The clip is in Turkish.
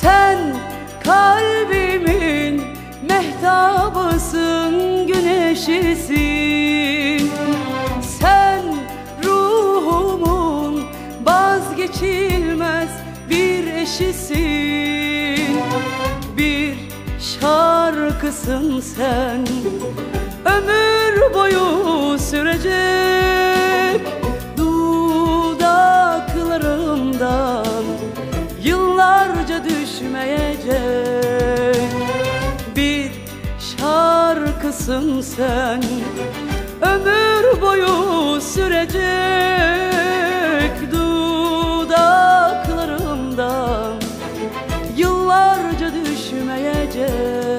Sen kalbimin mehtabısın güneşisin. Sen ruhumun vazgeçilmez bir eşisin. Bir şarkısın sen Ömür boyu sürecek şarkısın sen? Ömür boyu sürecek Dudaklarımdan. Yıllarca düşmeyecek